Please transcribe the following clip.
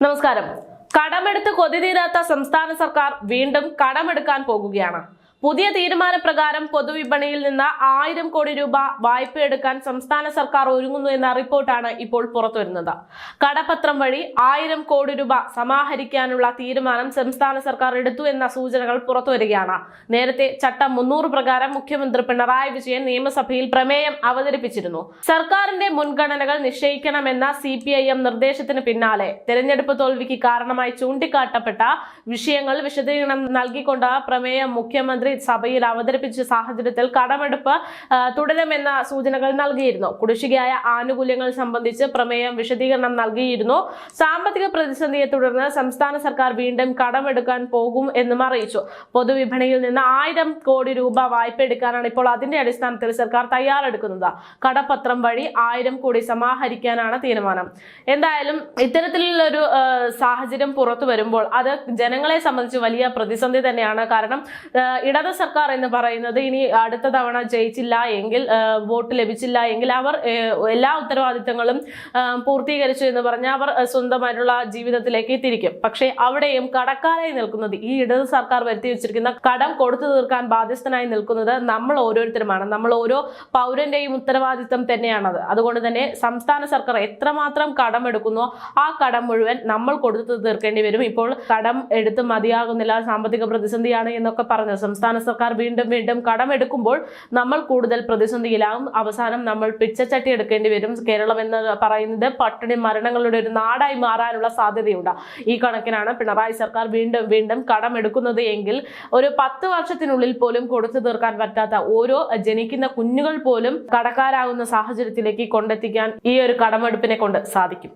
നമസ്കാരം. കടമെടുത്ത് കൊതി തീരാത്ത സംസ്ഥാന സർക്കാർ വീണ്ടും കടമെടുക്കാൻ പോകുകയാണ്. പുതിയ തീരുമാനപ്രകാരം പൊതുവിപണിയിൽ നിന്ന് ആയിരം കോടി രൂപ വായ്പ എടുക്കാൻ സംസ്ഥാന സർക്കാർ ഒരുങ്ങുന്നു എന്ന റിപ്പോർട്ടാണ് ഇപ്പോൾ പുറത്തുവരുന്നത്. കടപത്രം വഴി ആയിരം കോടി രൂപ സമാഹരിക്കാനുള്ള തീരുമാനം സംസ്ഥാന സർക്കാർ എടുത്തു എന്ന സൂചനകൾ പുറത്തുവരികയാണ്. നേരത്തെ ചട്ടം മുന്നൂറ് പ്രകാരം മുഖ്യമന്ത്രി പിണറായി വിജയൻ നിയമസഭയിൽ പ്രമേയം അവതരിപ്പിച്ചിരുന്നു. സർക്കാരിന്റെ മുൻഗണനകൾ നിശ്ചയിക്കണമെന്ന സി പി ഐ എം നിർദ്ദേശത്തിന് പിന്നാലെ തെരഞ്ഞെടുപ്പ് തോൽവിക്ക് കാരണമായി ചൂണ്ടിക്കാട്ടപ്പെട്ട വിഷയങ്ങൾ വിശദീകരണം നൽകിക്കൊണ്ട് പ്രമേയം മുഖ്യമന്ത്രി സഭയിൽ അവതരിപ്പിച്ച സാഹചര്യത്തിൽ കടമെടുപ്പ് തുടരുമെന്ന സൂചനകൾ നൽകിയിരുന്നു. കുടിശ്ശികയായ ആനുകൂല്യങ്ങൾ സംബന്ധിച്ച് പ്രമേയം വിശദീകരണം നൽകിയിരുന്നു. സാമ്പത്തിക പ്രതിസന്ധിയെ തുടർന്ന് സംസ്ഥാന സർക്കാർ വീണ്ടും കടമെടുക്കാൻ പോകും എന്നും അറിയിച്ചു. പൊതുവിപണിയിൽ നിന്ന് ആയിരം കോടി രൂപ വായ്പ എടുക്കാനാണ് ഇപ്പോൾ അതിന്റെ അടിസ്ഥാനത്തിൽ സർക്കാർ തയ്യാറെടുക്കുന്നത്. കടപത്രം വഴി ആയിരം കോടി സമാഹരിക്കാനാണ് തീരുമാനം. എന്തായാലും ഇത്തരത്തിലുള്ളൊരു സാഹചര്യം പുറത്തു വരുമ്പോൾ അത് ജനങ്ങളെ സംബന്ധിച്ച് വലിയ പ്രതിസന്ധി തന്നെയാണ്. കാരണം ആ, ഇടത് സർക്കാർ എന്ന് പറയുന്നത് ഇനി അടുത്ത തവണ ജയിച്ചില്ല എങ്കിൽ വോട്ട് ലഭിച്ചില്ല എങ്കിൽ അവർ എല്ലാ ഉത്തരവാദിത്തങ്ങളും പൂർത്തീകരിച്ചു എന്ന് പറഞ്ഞാൽ അവർ സ്വന്തമായിട്ടുള്ള ജീവിതത്തിലേക്ക് തിരിക്കും. പക്ഷേ അവിടെയും കടക്കാരായി നിൽക്കുന്നത് ഈ ഇടത് സർക്കാർ വരുത്തി വെച്ചിരിക്കുന്ന കടം കൊടുത്തു തീർക്കാൻ ബാധ്യസ്ഥനായി നിൽക്കുന്നത് നമ്മൾ ഓരോരുത്തരുമാണ്. നമ്മൾ ഓരോ പൗരന്റെയും ഉത്തരവാദിത്തം തന്നെയാണത്. അതുകൊണ്ട് തന്നെ സംസ്ഥാന സർക്കാർ എത്രമാത്രം കടം എടുക്കുന്നോ ആ കടം മുഴുവൻ നമ്മൾ കൊടുത്തു തീർക്കേണ്ടി വരും. ഇപ്പോൾ കടം എടുത്ത് മതിയാകുന്നില്ല സാമ്പത്തിക പ്രതിസന്ധിയാണ് എന്നൊക്കെ പറഞ്ഞു സംസ്ഥാന സർക്കാർ വീണ്ടും വീണ്ടും കടമെടുക്കുമ്പോൾ നമ്മൾ കൂടുതൽ പ്രതിസന്ധിയിലാകും അവസാനം നമ്മൾ പിച്ചച്ചട്ടി എടുക്കേണ്ടി വരും. കേരളം എന്ന് പറയുന്നത് പട്ടിണി മരണങ്ങളുടെ ഒരു നാടായി മാറാനുള്ള സാധ്യതയുണ്ട്. ഈ കണക്കിനാണ് പിണറായി സർക്കാർ വീണ്ടും വീണ്ടും കടമെടുക്കുന്നത് എങ്കിൽ ഒരു പത്ത് വർഷത്തിനുള്ളിൽ പോലും കൊടുത്തു തീർക്കാൻ പറ്റാത്ത ഓരോ ജനിക്കുന്ന കുഞ്ഞുകൾ പോലും കടക്കാരാകുന്ന സാഹചര്യത്തിലേക്ക് കൊണ്ടെത്തിക്കാൻ ഈ ഒരു കടമെടുപ്പിനെ കൊണ്ട് സാധിക്കും.